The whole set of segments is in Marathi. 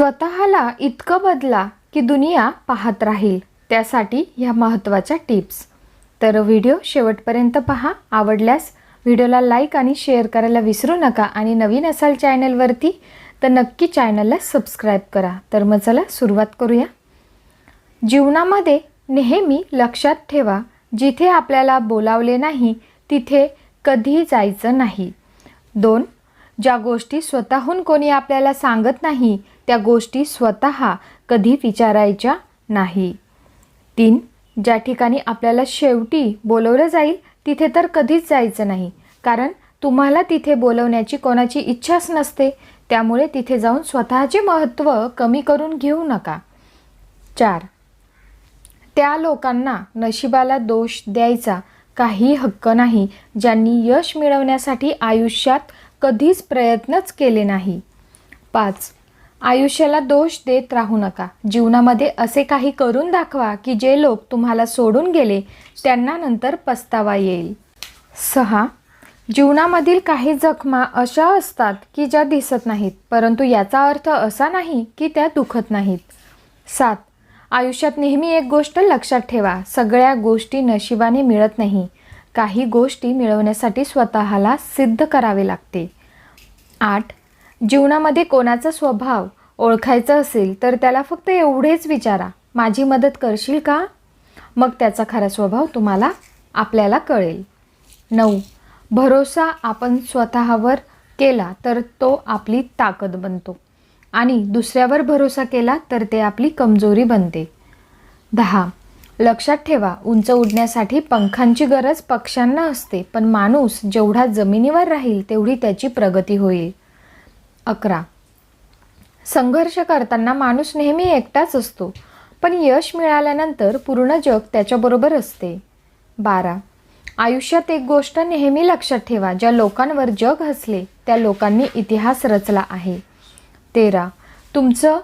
स्वतःला इतकं बदला की दुनिया पाहत राहील. त्यासाठी ह्या महत्त्वाच्या टिप्स. तर व्हिडिओ शेवटपर्यंत पहा. आवडल्यास व्हिडिओला लाईक आणि शेअर करायला विसरू नका आणि नवीन असाल चॅनलवरती तर नक्की चॅनलला सबस्क्राईब करा. तर मग चला सुरुवात करूया. जीवनामध्ये नेहमी लक्षात ठेवा जिथे आपल्याला बोलावले नाही तिथे कधी जायचं नाही. दोन ज्या गोष्टी स्वतःहून कोणी आपल्याला सांगत नाही त्या गोष्टी स्वतः कधी विचारायच्या नाही. तीन ज्या ठिकाणी आपल्याला शेवटी बोलवलं जाईल तिथे तर कधीच जायचं नाही. कारण तुम्हाला तिथे बोलवण्याची कोणाची इच्छाच नसते. त्यामुळे तिथे जाऊन स्वतःचे महत्त्व कमी करून घेऊ नका. चार त्या लोकांना नशिबाला दोष द्यायचा काही हक्क नाही ज्यांनी यश मिळवण्यासाठी आयुष्यात कधीच प्रयत्नच केले नाही. पाच आयुष्याला दोष देत राहू नका. जीवनामध्ये असे काही करून दाखवा की जे लोक तुम्हाला सोडून गेले त्यांना नंतर पस्तावा येईल. सहा. जीवनामधील काही जखमा अशा असतात की ज्या दिसत नाहीत परंतु याचा अर्थ असा नाही की त्या दुखत नाहीत. सात. आयुष्यात नेहमी एक गोष्ट लक्षात ठेवा सगळ्या गोष्टी नशिबाने मिळत नाही. काही गोष्टी मिळवण्यासाठी स्वतःला सिद्ध करावे लागते. आठ. जीवनामध्ये कोणाचा स्वभाव ओळखायचा असेल तर त्याला फक्त एवढेच विचारा. माझी मदत करशील का? मग त्याचा खरा स्वभाव तुम्हाला आपल्याला कळेल. नऊ. भरोसा आपण स्वतःवर केला तर तो आपली ताकद बनतो. आणि दुसऱ्यावर भरोसा केला तर ते आपली कमजोरी बनते. दहा. लक्षात ठेवा उंच उडण्यासाठी पंखांची गरज पक्ष्यांना असते पण माणूस जेवढा जमिनीवर राहील तेवढी त्याची प्रगती होईल. अकरा. संघर्ष करताना माणूस नेहमी एकटाच असतो पण यश मिळाल्यानंतर पूर्ण जग त्याच्याबरोबर असते. बारा. आयुष्यात एक गोष्ट नेहमी लक्षात ठेवा ज्या लोकांवर जग हसले त्या लोकांनी इतिहास रचला आहे. तेरा. तुमचं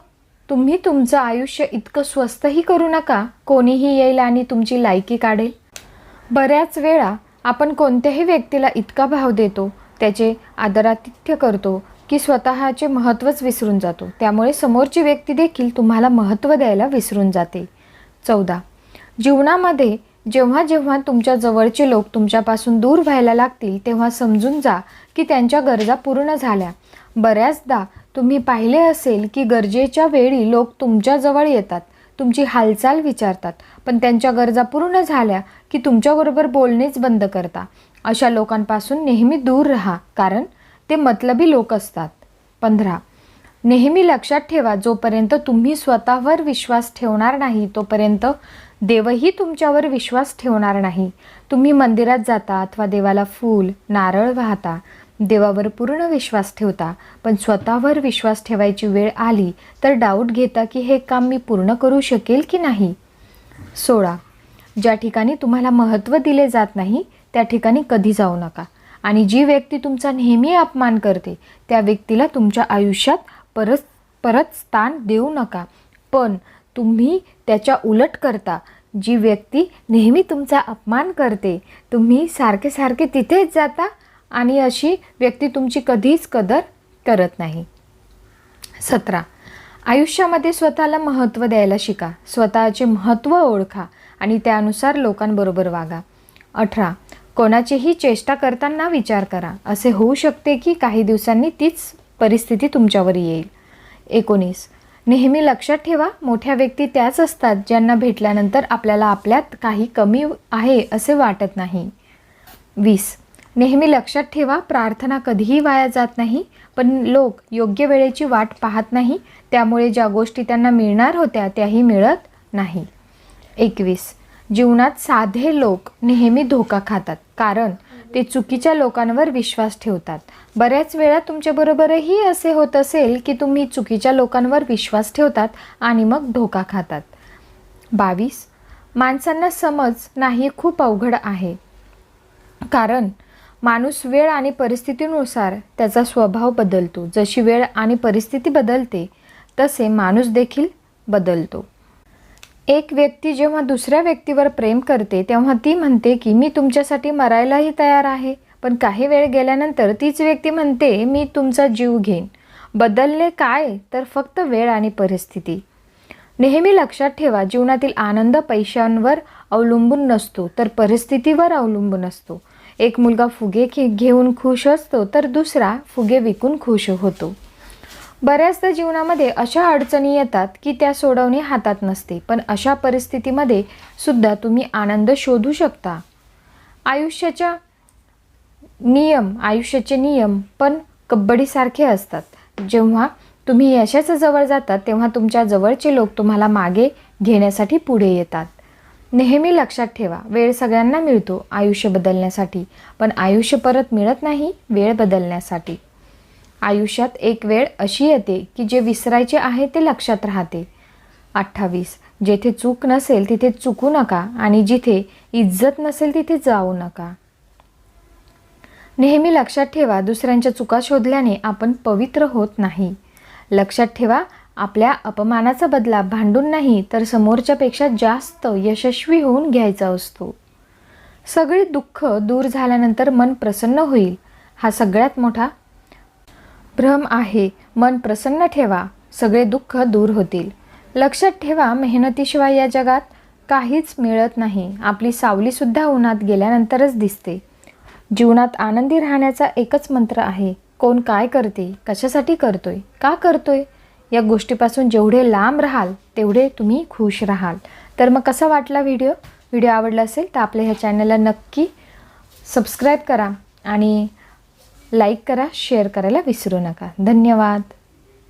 तुम्ही तुमचं आयुष्य इतकं स्वस्तही करू नका कोणीही येईल आणि तुमची लायकी काढेल. बऱ्याच वेळा आपण कोणत्याही व्यक्तीला इतका भाव देतो त्याचे आदरातिथ्य करतो की स्वतःचे महत्त्वच विसरून जातो. त्यामुळे समोरची व्यक्ती देखील तुम्हाला महत्त्व द्यायला विसरून जाते. चौदा. जीवनामध्ये जेव्हा जेव्हा तुमच्या जवळचे लोक तुमच्यापासून दूर व्हायला लागतील तेव्हा समजून जा की त्यांच्या गरजा पूर्ण झाल्या. बऱ्याचदा तुम्ही पाहिले असेल की गरजेच्या वेळी लोक तुमच्याजवळ येतात तुमची हालचाल विचारतात पण त्यांच्या गरजा पूर्ण झाल्या की तुमच्याबरोबर बोलणेच बंद करता. अशा लोकांपासून नेहमी दूर राहा कारण ते मतलबी लोक असतात. पंधरा नेहमी लक्षात ठेवा जोपर्यंत तुम्ही स्वतःवर विश्वास ठेवणार नाही तोपर्यंत देवही तुमच्यावर विश्वास ठेवणार नाही. तुम्ही मंदिरात जाता अथवा देवाला फूल नारळ वाहता देवावर पूर्ण विश्वास ठेवता. पण स्वतःवर विश्वास ठेवायची वेळ आली तर डाऊट घेता की हे काम मी पूर्ण करू शकेल की नाही? सोळा ज्या ठिकाणी तुम्हाला महत्त्व दिले जात नाही त्या ठिकाणी कधी जाऊ नका. आणि जी व्यक्ती तुमचा नेहमी अपमान करते त्या व्यक्तीला तुमच्या आयुष्यात परत परत स्थान देऊ नका. पण तुम्ही त्याच्या उलट करता. जी व्यक्ती नेहमी तुमचा अपमान करते तुम्ही सारखे सारखे तिथेच जाता आणि अशी व्यक्ती तुमची कधीच कदर करत नाही. सतरा. आयुष्यामध्ये स्वतःला महत्त्व द्यायला शिका. स्वतःचे महत्त्व ओळखा आणि त्यानुसार लोकांबरोबर वागा. अठरा. कोणाचीही चेष्टा करताना विचार करा. असे होऊ शकते की काही दिवसांनी तीच परिस्थिती तुमच्यावर येईल. एकोणीस. नेहमी लक्षात ठेवा मोठ्या व्यक्ती त्याच असतात ज्यांना भेटल्यानंतर आपल्याला आपल्यात काही कमी आहे असे वाटत नाही. वीस. नेहमी लक्षात ठेवा प्रार्थना कधीही वाया जात नाही पण लोक योग्य वेळेची वाट पाहत नाही त्यामुळे ज्या गोष्टी त्यांना मिळणार होत्या त्याही मिळत नाही. एकवीस. जीवनात साधे लोक नेहमी धोका खातात कारण ते चुकीच्या लोकांवर विश्वास ठेवतात. बऱ्याच वेळा तुमच्याबरोबरही असे होत असेल की तुम्ही चुकीच्या लोकांवर विश्वास ठेवतात आणि मग धोका खातात. बावीस. माणसांना समज नाही खूप अवघड आहे. कारण माणूस वेळ आणि परिस्थितीनुसार त्याचा स्वभाव बदलतो. जशी वेळ आणि परिस्थिती बदलते तसे माणूस देखील बदलतो. एक व्यक्ती जेव्हा दुसऱ्या व्यक्तीवर प्रेम करते तेव्हा ती म्हणते की मी तुमच्यासाठी मरायलाही तयार आहे. पण काही वेळ गेल्यानंतर तीच व्यक्ती म्हणते मी तुमचा जीव घेईन. बदलले काय? तर फक्त वेळ आणि परिस्थिती. नेहमी लक्षात ठेवा जीवनातील आनंद पैशांवर अवलंबून नसतो तर परिस्थितीवर अवलंबून असतो. एक मुलगा फुगे घेऊन खुश असतो तर दुसरा फुगे विकून खुश होतो. बऱ्याचदा जीवनामध्ये अशा अडचणी येतात की त्या सोडवणे हातात नसते. पण अशा परिस्थितीमध्ये सुद्धा तुम्ही आनंद शोधू शकता. आयुष्याच्या नियम आयुष्याचे नियम पण कबड्डीसारखे असतात. जेव्हा तुम्ही यशाच्या जवळ जातात तेव्हा तुमच्या जवळचे लोक तुम्हाला मागे घेण्यासाठी पुढे येतात. नेहमी लक्षात ठेवा वेळ सगळ्यांना मिळतो आयुष्य बदलण्यासाठी. पण आयुष्य परत मिळत नाही वेळ बदलण्यासाठी. आयुष्यात एक वेळ अशी येते की जे विसरायचे आहे ते लक्षात राहते. अठ्ठावीस. जेथे चूक नसेल तिथे चुकू नका आणि जिथे इज्जत नसेल तिथे जाऊ नका. नेहमी लक्षात ठेवा दुसऱ्यांच्या चुका शोधल्याने आपण पवित्र होत नाही. लक्षात ठेवा आपल्या अपमानाचा बदला भांडून नाही तर समोरच्यापेक्षा जास्त यशस्वी होऊन घ्यायचा असतो. सगळे दुःख दूर झाल्यानंतर मन प्रसन्न होईल. हा सगळ्यात मोठा भ्रम आहे मन प्रसन्न ठेवा सगळे दुःख दूर होतील. लक्षात ठेवा मेहनतीशिवाय या जगात काहीच मिळत नाही. आपली सावलीसुद्धा उन्हात गेल्यानंतरच दिसते. जीवनात आनंदी राहण्याचा एकच मंत्र आहे कोण काय करते कशासाठी करतोय का करतोय? या गोष्टीपासून जेवढे लांब राहाल तेवढे तुम्ही खुश राहाल. तर मग कसा वाटला व्हिडिओ? व्हिडिओ आवडला असेल तर आपल्या ह्या चॅनलला नक्की सबस्क्राईब करा आणि लाईक करा शेअर करायला विसरू नका. धन्यवाद.